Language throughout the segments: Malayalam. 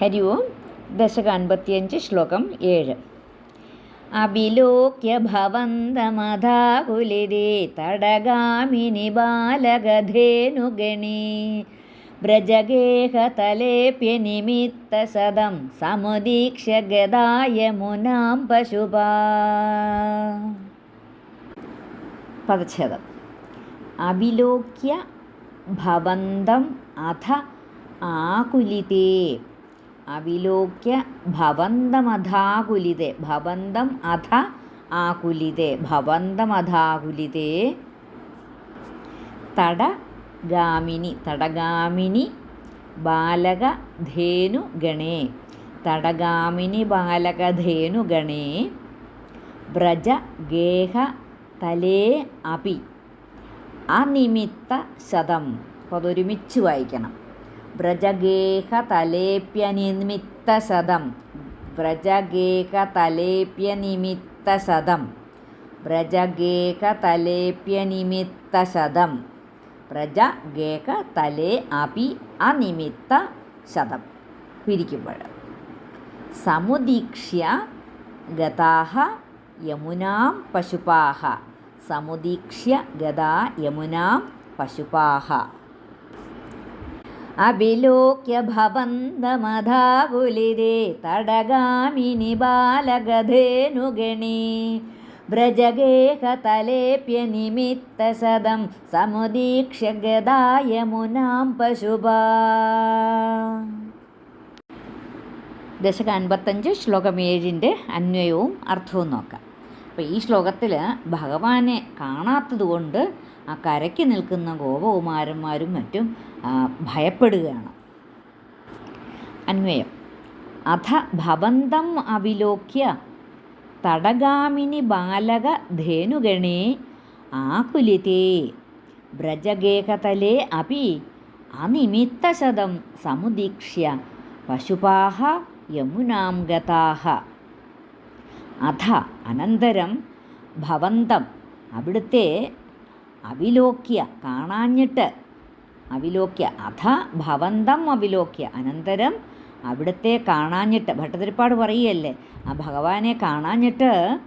ഹരി ഓം ദശക അൻപത്തിയഞ്ച് ശ്ലോകം ഏഴ്. അഭിലോക്യ ഭവന്തമധാകുലിതേ തടഗാമിനി ബാലഗധേനുഗണി. വ്രജഗേഹതലേപ്യനിമിത്തസദം സമുദീക്ഷ്യ ഗതായ മുനാം പശുപാ. പദച്ഛേദം. അഭിലോക്യ ഭവന്തം അധ ആകുലിതേ അവിലോക്യ ഭവന്തമധാകുലിതേ ഭവന്തം അധ ആകുലിതേ ഭവന്തമധാകുലിതേ. തടഗാമിനി തടഗാമിനി ബാലക ധേനു ഗണേ. തടഗാമിനി ബാലക ധേനു ഗണേ. വ്രജ ഗേഹ തലേ അപി അനിമിത്ത ശതം അപ്പോൾ അതൊരുമിച്ച് വായിക്കണം. വ്രജഗേഹ തലേപ്യനിമിത്ത ശതം വ്രജഗേഹ തലേപ്യനിമിത്ത ശതം വ്രജഗേഹ തലേപ്യനിമിത്ത ശതം വ്രജഗേഹ തലേ അപി അനിമിത്ത ശതം പിരിക്കുമ്പോൾ. സമുദീക്ഷ്യ ഗതാഹ യമുനാം പശുപാഹ. സമുദീക്ഷ്യ ഗതാ യമുനാം പശുപാഹ. അഭിലോക്യ ഭവന്തമധാകുലിതേ തടഗാമിനി ബാലഗധേനുഗണി വ്രജഗേഹതലേപ്യനിമിത്തസദം സമുദീക്ഷ്യ ഗതായ മുനാം പശുപാ. ദശക അൻപത്തഞ്ച് ശ്ലോകം ഏഴിന്റെ അന്വയവും അർത്ഥവും നോക്കാം. അപ്പോൾ ഈ ശ്ലോകത്തിൽ ഭഗവാനെ കാണാത്തത് കൊണ്ട് ആ കരയ്ക്ക് നിൽക്കുന്ന ഗോപകുമാരന്മാരും മറ്റും ഭയപ്പെടുകയാണ്. അന്വയം. അഥ ഭവന്തം അവിലോക്യ തടഗാമിനി ബാലക ധേനുഗണേ ആകുലിതേ വ്രജഗേഹതലേ അപി അനിമിത്തശതം സമുദീക്ഷ്യ പശുപാഹ യമുനാം ഗതാഹ. അധ അനന്തരം ഭവന്തം. അവിടുത്തെ അവിലോക്യ കാണാഞ്ഞിട്ട്. അവിലോക്യ അഥ ഭവന്തം അവിലോക്യ. അനന്തരം അവിടുത്തെ കാണാഞ്ഞിട്ട്. ഭട്ടതിരിപ്പാട് പറയുകയല്ലേ ആ ഭഗവാനെ കാണാഞ്ഞിട്ട്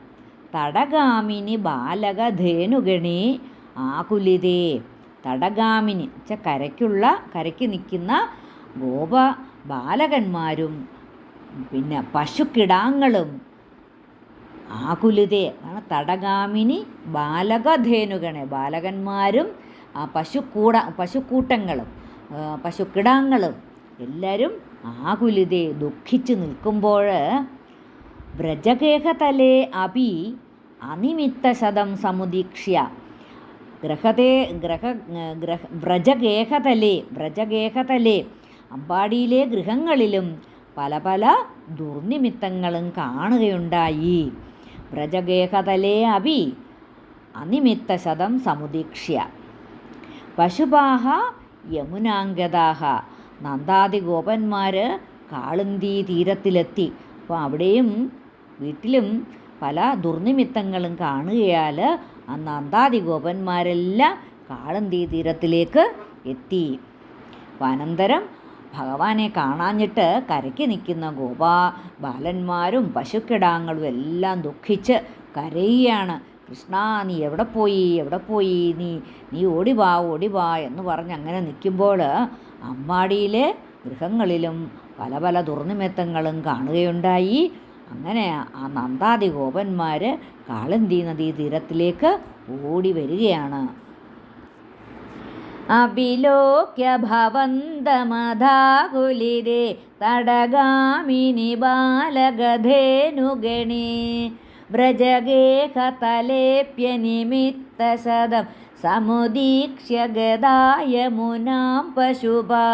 തടഗാമിനി ബാലക ധേനുഗണി ആകുലിതേ. തടഗാമിനി വെച്ച കരയ്ക്കുള്ള കരയ്ക്ക് നിൽക്കുന്ന ഗോപ ബാലകന്മാരും പിന്നെ പശുക്കിടാങ്ങളും ആകുലിതേ. ആണ് തടഗാമിനി ബാലകധേനുഗണെ. ബാലകന്മാരും പശുക്കൂട പശുക്കൂട്ടങ്ങളും പശുക്കിടാങ്ങളും എല്ലാവരും ആകുലിതേ ദുഃഖിച്ച് നിൽക്കുമ്പോൾ വ്രജഗേഹതലേ അപി അനിമിത്തശതം സമുദീക്ഷ്യ. ഗ്രഹതേ ഗ്രഹ ഗ്രഹ വ്രജഗേഹതലേ വ്രജഗേഹതലേ. അമ്പാടിയിലെ ഗൃഹങ്ങളിലും പല പല ദുർനിമിത്തങ്ങളും കാണുകയുണ്ടായി. വ്രജഗേഹതലേ അപി അനിമിത്തശതം സമുദീക്ഷ്യ. പശുപാഹ യമുനാംഗതാഹ നന്ദാദി ഗോപന്മാർ കാളുന്തി തീരത്തിലെത്തി. അപ്പോൾ അവിടെയും വീട്ടിലും പല ദുർനിമിത്തങ്ങളും കാണുകയാൽ ആ നന്ദാദി ഗോപന്മാരെല്ലാം കാളന്തി തീരത്തിലേക്ക് എത്തി. അനന്തരം ഭഗവാനെ കാണാഞ്ഞിട്ട് കരയ്ക്ക് നിൽക്കുന്ന ഗോപാ ബാലന്മാരും പശുക്കിടാങ്ങളും എല്ലാം ദുഃഖിച്ച് കരയുകയാണ്. കൃഷ്ണ നീ എവിടെ പോയി? എവിടെ പോയി? നീ നീ ഓടിവാ ഓടിവാ എന്ന് പറഞ്ഞ് അങ്ങനെ നിൽക്കുമ്പോൾ അമ്മാടിയിലെ ഗൃഹങ്ങളിലും പല പല ദുർനിമിത്തങ്ങളും കാണുകയുണ്ടായി. അങ്ങനെ ആ നന്ദാദി ഗോപന്മാർ കാളന്തി നദീ തീരത്തിലേക്ക് ഓടി വരികയാണ്. അഭിലോക്യ ഭവന്തമധാകുലിതേ തടഗാമിനി ബാലഗധേനുഗണി വ്രജഗേഹതലേപ്യനിമിത്തസദം സമുദീക്ഷ്യ ഗതായ മുനാം പശുപാ.